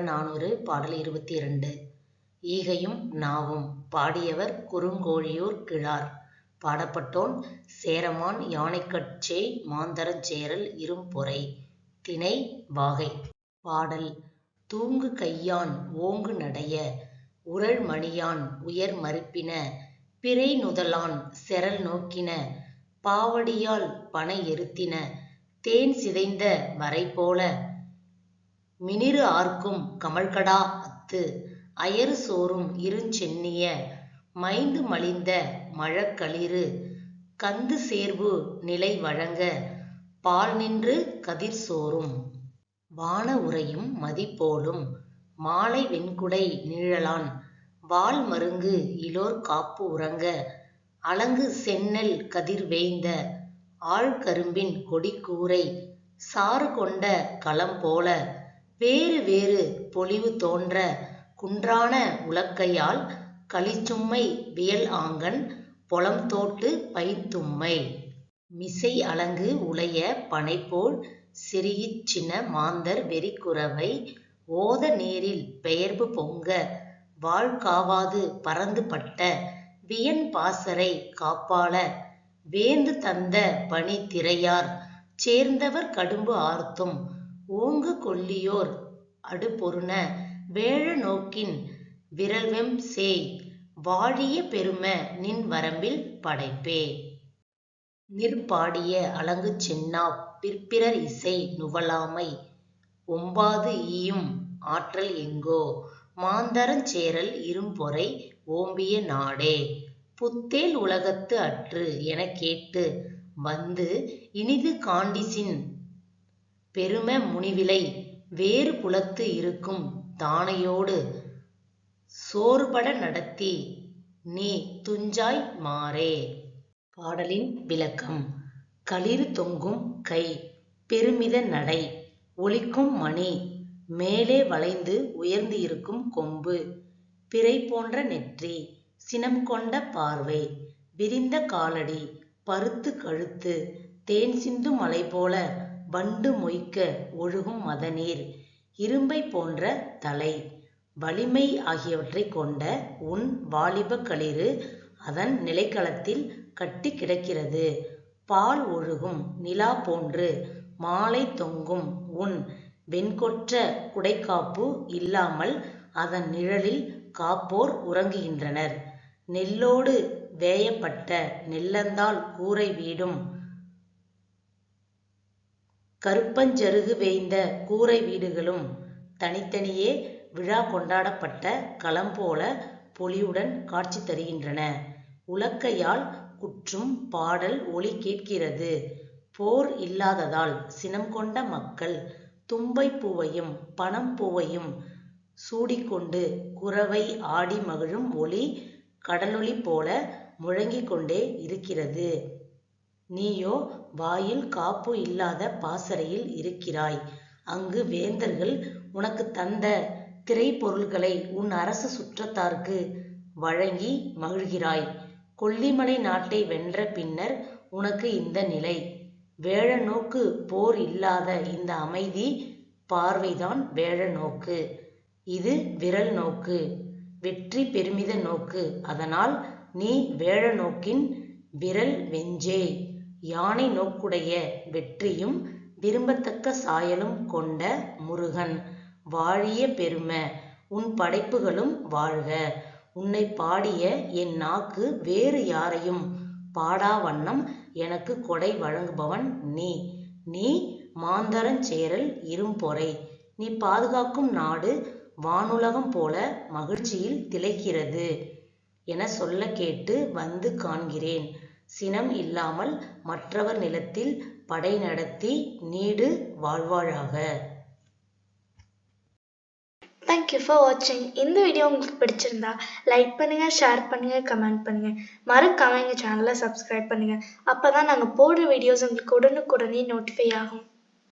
நானூறு பாடல் இருபத்தி இரண்டு ஈகையும் நாவும். பாடியவர் குறுங்கோழியூர் கிழார். பாடப்பட்டோன் சேரமான் யானைக்கட்சே மாந்தரச் சேரல் இரும்பொறை. திணை வாகை. பாடல். தூங்கு கையான் ஓங்கு நடைய. உரள் மணியான் உயர் மறுப்பின. பிறை நுதலான் செரல் நோக்கின. பாவடியால் பனை எருத்தின. தேன் சிதைந்த வரை போல மினிறு ஆர்க்கும் கமழ்கடா அத்து. அயறு சோறும் இருஞ்சென்னிய மைந்து மலிந்த மழக்களிறு. கந்து சேர்வு நிலை வழங்க பால் நின்று கதிர் சோறும். வான உறையும் மதிபோலும் மாலை வெண்குடை நீழலான். வால் மருங்கு இலோர் காப்பு உறங்க. அலங்கு செந்நெல் கதிர் வேய்ந்த. ஆழ்கரும்பின் கொடி கூரை. சாறு கொண்ட களம்போல வேறு வேறு பொலிவு தோன்ற குன்றான உலக்கையால் களிச்சும்மை வியல் ஆங்கன் பொலம்தோட்டு பைந்தும்மை மிசை அலங்கு உளைய பனைபோல் சிறியிற் சின மாந்தர் வெறிக்குரவை ஓத நேரில் பெயர்பு பொங்க வாள் காவாது பரந்து பட்ட வியன் பாசறை காப்பாள வேந்து தந்த பணி திரையார் சேர்ந்தவர் கடும்பு ஆர்த்தும் ஓங்கு கொல்லியோர் அடுபொருந வேழ நோக்கின் விரல்வெம் சேய் வாழிய பெரும நின் வரம்பில் படைப்பே. நிற்பாடிய அலங்குச் செந்நாப் பிற்பிறர் இசை நுவலாமை ஒம்பாது ஈயும் ஆற்றல் எங்கோ மாந்தரஞ் சேரல் இரும்பொறை ஓம்பிய நாடே. புத்தேல் உலகத்து அற்று எனக் கேட்டு வந்து இனிது காண்டிசின் பெரும முனிவிலை வேறு புலத்து இருக்கும் தானையோடு சோறுபட நடத்தி நீ துஞ்சாய் மாறே பாடலின் விளக்கம் களிறு தொங்கும் கை பெருமித நடை ஒலிக்கும் மணி மேலே வளைந்து உயர்ந்து இருக்கும் கொம்பு பிறை போன்ற நெற்றி சினம் கொண்ட பார்வை விரிந்த காலடி பருத்து கழுத்து தேன் சிந்து மலை போல வண்டு மொய்க்க ஒழுகும் மதநீர் இரும்பை போன்ற தலை வலிமை ஆகியவற்றைக் கொண்ட உன் வாலிபக் களிறு அதன் நிலைக்களத்தில் கட்டிக் கிடக்கிறது. பால் ஒழுகும் நிலா போன்று மாலை தொங்கும் உன் வெண்கொற்ற குடைக்காப்பு இல்லாமல் அதன் நிழலில் காப்போர் உறங்குகின்றனர். நெல்லோடு வேயப்பட்ட நெல்லந்தால் கூரை வீடும் கருப்பஞ்சருகு வேய்ந்த கூரை வீடுகளும் தனித்தனியே விழா கொண்டாடப்பட்ட களம்போல பொலிவுடன் காட்சி தருகின்றன. உலக்கையால் குற்றும் பாடல் ஒலி கேட்கிறது. போர் இல்லாததால் சினம் கொண்ட மக்கள் தும்பைப் பூவையும் பனம் பூவையும் சூடிக்கொண்டு குரவை ஆடி மகிழும் ஒலி கடலொலி போல முழங்கிக் கொண்டே இருக்கிறது. நீயோ வாயில் காப்பு இல்லாத பாசறையில் இருக்கிறாய். அங்கு வேந்தர்கள் உனக்குத் தந்த திறைப்பொருள்களை உன் அரச சுற்றத்தார்க்கு வழங்கி மகிழ்கிறாய். கொல்லிமலை நாட்டை வென்ற பின்னர் உனக்கு இந்த நிலை. வேழ நோக்கு போர் இல்லாத இந்த அமைதி பார்வைதான் வேழ நோக்கு இது விரல் நோக்கு. வெற்றி பெருமித நோக்கு. அதனால் நீ வேழ நோக்கின் வெஞ்சே யானை நோக்குடைய வெற்றியும் விரும்பத்தக்க சாயலும் கொண்ட முருகன். வாழிய பெரும உன் படைப்புகளும் வாழ்க. உன்னைப் பாடிய என் நாக்கு வேறு யாரையும். பாடா வண்ணம் எனக்கு கொடை வழங்குபவன் நீ. நீ மாந்தரஞ்சேரல் இரும்பொறை நீ பாதுகாக்கும் நாடு வானுலகம் போல மகிழ்ச்சியில் திளைக்கிறது என சொல்லக் கேட்டு வந்து காண்கிறேன். சினம் இல்லாமல் மற்றவர் நிலத்தில் படை நடத்தி நீடு வாழ்வாழாக தேங்க்யூ ஃபார் வாட்சிங் இந்த வீடியோ உங்களுக்கு பிடிச்சிருந்தா லைக் பண்ணுங்கள் ஷேர் பண்ணுங்கள் கமெண்ட் பண்ணுங்கள் மறக்காம எங்கள் சேனலை சப்ஸ்கிரைப் பண்ணுங்கள் அப்போ தான் நாங்கள் போடுற வீடியோஸ் உங்களுக்கு உடனுக்குடனே நோட்டிஃபை ஆகும்.